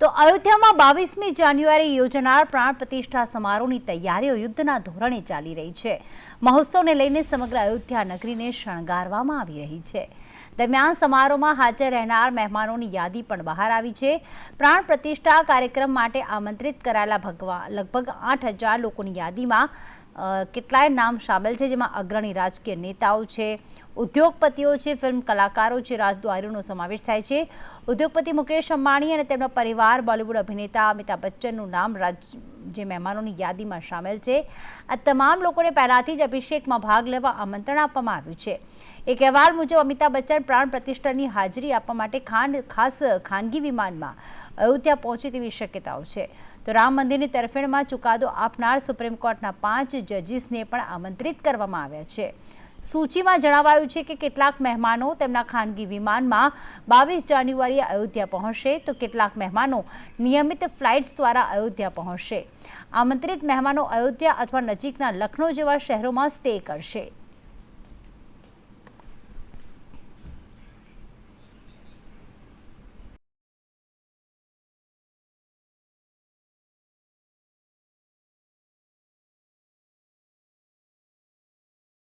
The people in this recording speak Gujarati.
તો અયોધ્યામાં બાવીસમી જાન્યુઆરી યોજનાર પ્રાણ પ્રતિષ્ઠા સમારોહની તૈયારીઓ યુદ્ધના ધોરણે ચાલી રહી છે. મહોત્સવને લઈને સમગ્ર અયોધ્યા નગરીને શણગારવામાં આવી રહી છે. દરમિયાન સમારોહમાં હાજર રહેનાર મહેમાનોની યાદી પણ બહાર આવી છે. પ્રાણ પ્રતિષ્ઠા કાર્યક્રમ માટે આમંત્રિત કરાયેલા ભગવા, લગભગ આઠ હજાર લોકોની યાદીમાં કેટલાય નામ સામેલ છે, જેમાં અગ્રણી રાજકીય નેતાઓ છે, ઉદ્યોગપતિઓ છે, ફિલ્મ કલાકારો છે, રાજદ્વારીઓનો સમાવેશ થાય છે. ઉદ્યોગપતિ મુકેશ અંબાણી અને તેમનો પરિવાર, બોલિવૂડ અભિનેતા અમિતાભ બચ્ચનનું નામ રાજ, જે મહેમાનોની યાદીમાં સામેલ છે. આ તમામ લોકોને પહેલાથી જ અભિષેકમાં ભાગ લેવા આમંત્રણ આપવામાં આવ્યું છે. એક અહેવાલ મુજબ, અમિતાભ બચ્ચન પ્રાણ પ્રતિષ્ઠાની હાજરી આપવા માટે ખાન ખાસ ખાનગી વિમાનમાં અયોધ્યા પહોંચે તેવી શક્યતાઓ છે. તો રામ મંદિરની તરફેણમાં ચુકાદો આપનાર સુપ્રીમ કોર્ટના પાંચ જજીસને પણ આમંત્રિત કરવામાં આવ્યા છે. સૂચિમાં જણાવાયું છે કે કેટલાક મહેમાનો તેમના ખાનગી વિમાનમાં બાવીસ જાન્યુઆરીએ અયોધ્યા પહોંચશે તો કેટલાક મહેમાનો નિયમિત ફ્લાઇટ્સ દ્વારા અયોધ્યા પહોંચશે. આમંત્રિત મહેમાનો અયોધ્યા અથવા નજીકના લખનૌ જેવા શહેરોમાં સ્ટે કરશે.